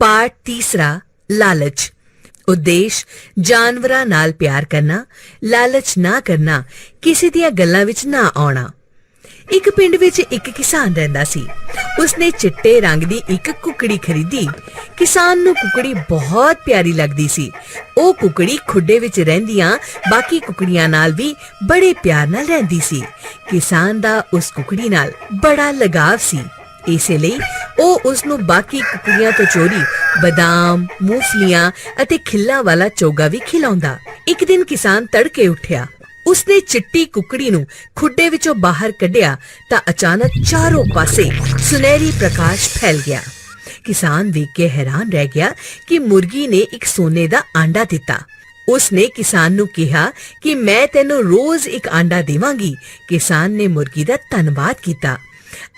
ਪਾਠ ਤੀਸਰਾ, ਲਾਲਚ। ਉਦੇਸ਼, ਜਾਨਵਰਾਂ ਨਾਲ ਪਿਆਰ ਕਰਨਾ, ਲਾਲਚ ਨਾ ਕਰਨਾ, ਕਿਸੇ ਦੀਆਂ ਗੱਲਾਂ ਵਿੱਚ ਨਾ ਆਉਣਾ। ਇੱਕ ਪਿੰਡ ਵਿੱਚ ਇੱਕ ਕਿਸਾਨ ਰਹਿੰਦਾ ਸੀ। ਉਸਨੇ ਚਿੱਟੇ ਰੰਗ ਦੀ ਇੱਕ ਕੁਕੜੀ ਖਰੀਦੀ। ਕਿਸਾਨ ਨੂੰ ਕੁਕੜੀ ਬਹੁਤ ਪਿਆਰੀ ਲੱਗਦੀ ਸੀ। ਉਹ ਕੁਕੜੀ ਖੁੱਡੇ ਵਿੱਚ ਰਹਿੰਦੀਆਂ, ਬਾਕੀ ਕੁਕੜੀਆਂ ਨਾਲ ਵੀ ਬੜੇ ਪਿਆਰ ਨਾਲ ਰਹਿੰਦੀ ਸੀ। ਕਿਸਾਨ ਦਾ ਉਸ ਕੁਕੜੀ ਨਾਲ ਬੜਾ ਲਗਾਵ ਸੀ। ਇਸੇ ਲਈ ਉਹ ਉਸ ਨੂੰ ਬਾਕੀ ਕੁਕੜੀਆਂ ਤੋਂ ਚੋਰੀ, ਬਦਾਮ, ਮੂੰਗਫਲੀਆਂ ਅਤੇ ਖਿੱਲਾਂ ਵਾਲਾ ਚੋਗਾ ਵੀ ਖਿਲਾਉਂਦਾ। ਇੱਕ ਦਿਨ ਕਿਸਾਨ ਤੜਕੇ ਉੱਠਿਆ। ਉਸਨੇ ਚਿੱਟੀ ਕੁਕੜੀ ਨੂੰ ਖੁੱਡੇ ਵਿੱਚੋਂ ਬਾਹਰ ਕੱਢਿਆ ਤਾਂ ਅਚਾਨਕ ਚਾਰੋਂ ਪਾਸੇ ਸੁਨਹਿਰੀ ਪ੍ਰਕਾਸ਼ ਫੈਲ ਗਿਆ। ਕਿਸਾਨ ਵੇਖ ਕੇ ਹੈਰਾਨ ਰਹਿ ਗਿਆ ਕਿ ਮੁਰਗੀ ਨੇ ਇੱਕ ਸੋਨੇ ਦਾ ਆਂਡਾ ਦਿੱਤਾ। ਉਸਨੇ ਕਿਸਾਨ ਨੂੰ ਕਿਹਾ ਕਿ ਮੈਂ ਤੈਨੂੰ ਰੋਜ਼ ਇੱਕ ਆਂਡਾ ਦੇਵਾਂਗੀ। ਕਿਸਾਨ ਨੇ ਮੁਰਗੀ ਦਾ ਧੰਨਵਾਦ ਕੀਤਾ।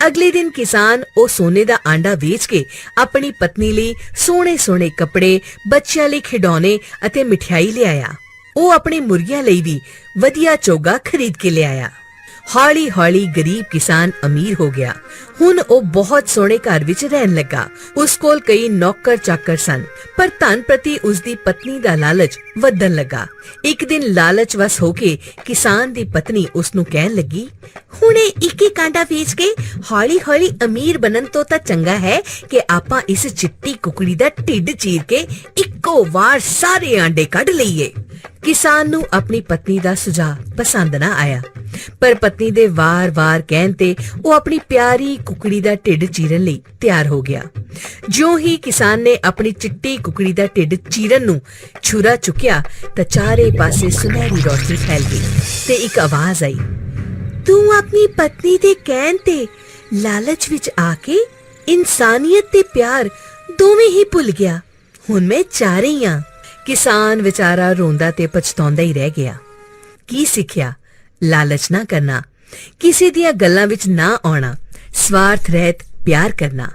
ਅਗਲੇ ਦਿਨ ਕਿਸਾਨ ਉਹ ਸੋਨੇ ਦਾ ਆਂਡਾ ਵੇਚ ਕੇ ਆਪਣੀ ਪਤਨੀ ਲਈ ਸੋਹਣੇ ਸੋਹਣੇ ਕੱਪੜੇ, ਬੱਚਿਆਂ ਲਈ ਖਿਡੌਣੇ ਅਤੇ ਮਠਿਆਈ ਲਿਆਇਆ ਉਹ ਆਪਣੀ ਮੁਰਗੀਆਂ ਲਈ ਵੀ ਵਧੀਆ ਚੋਗਾ ਖਰੀਦ ਕੇ ਲਿਆਇਆ ਹੌਲੀ ਹੌਲੀ ਗਰੀਬ ਕਿਸਾਨ ਅਮੀਰ ਹੋ ਗਿਆ। ਹੁਣ ਉਹ ਬਹੁਤ ਸੋਹਣੇ ਘਰ ਵਿੱਚ ਰਹਿਣ ਲੱਗਾ। ਉਸ ਕੋਲ ਕਈ ਨੌਕਰ ਚਾਕਰ ਸਨ, ਪਰ ਧਨ ਪ੍ਰਤੀ ਉਸ ਦੀ ਪਤਨੀ ਦਾ ਲਾਲਚ ਵਧਣ ਲੱਗਾ। ਇੱਕ ਦਿਨ ਲਾਲਚ ਵਸ ਹੋ ਕੇ ਕਿਸਾਨ ਦੀ ਪਤਨੀ ਉਸ ਨੂੰ ਕਹਿਣ ਲੱਗੀ ਹੁਣੇ ਇੱਕ ਇੱਕ ਆਂਡਾ ਵੇਚ ਕੇ ਹੌਲੀ ਹੌਲੀ ਅਮੀਰ ਬਣਨ ਤੋਂ ਤਾਂ ਚੰਗਾ ਹੈ ਕਿ ਆਪਾਂ ਇਸ ਚਿੱਟੀ ਕੁਕੜੀ ਦਾ ਢਿੱਡ ਚੀਰ ਕੇ ਇੱਕੋ ਵਾਰ ਸਾਰੇ ਆਂਡੇ ਕੱਢ ਲਈਏ। ਕਿਸਾਨ ਨੂੰ ਆਪਣੀ ਪਤਨੀ ਦਾ ਸੁਝਾਅ ਪਸੰਦ ਨਾ ਆਇਆ। ਪਰ ਪਤਨੀ ਦੇ ਵਾਰ-ਵਾਰ ਕਹਿਣ ਤੇ ਉਹ ਆਪਣੀ ਪਿਆਰੀ ਕੁਕੜੀ ਦਾ ਢਿੱਡ ਚੀਰਨ ਲਈ ਤਿਆਰ ਹੋ ਗਿਆ। ਜਿਉਂ ਹੀ ਕਿਸਾਨ ਨੇ ਆਪਣੀ ਚਿੱਟੀ ਕੁਕੜੀ ਦਾ ਢਿੱਡ ਚੀਰਨ ਨੂੰ ਛੁਰਾ ਚੁੱਕਿਆ ਤਾਂ ਚਾਰੇ ਪਾਸੇ ਸੁਨਹਿਰੀ ਰੋਸ਼ਨੀ ਫੈਲ ਗਈ ਤੇ ਇੱਕ ਆਵਾਜ਼ ਆਈ। ਤੂੰ ਆਪਣੀ ਪਤਨੀ ਦੇ ਕਹਿਣ ਤੇ ਲਾਲਚ ਵਿੱਚ ਆ ਕੇ ਇਨਸਾਨੀਅਤ ਤੇ ਪਿਆਰ ਦੋਵੇਂ ਹੀ ਭੁੱਲ ਗਿਆ। ਹੁਣ ਮੈਂ ਚਾਹ ਰਹੀ ਹਾਂ। ਕਿਸਾਨ ਵਿਚਾਰਾ ਰੋਂਦਾ ਤੇ ਪਛਤਾਉਂਦਾ ਹੀ ਰਹਿ ਗਿਆ। ਕੀ ਸਿੱਖਿਆ? ਲਾਲਚ ਨਾ ਕਰਨਾ। ਕਿਸੇ ਦੀਆਂ ਗੱਲਾਂ ਵਿੱਚ ਨਾ ਆਉਣਾ। ਸਵਾਰਥ ਰਹਿਤ ਪਿਆਰ ਕਰਨਾ।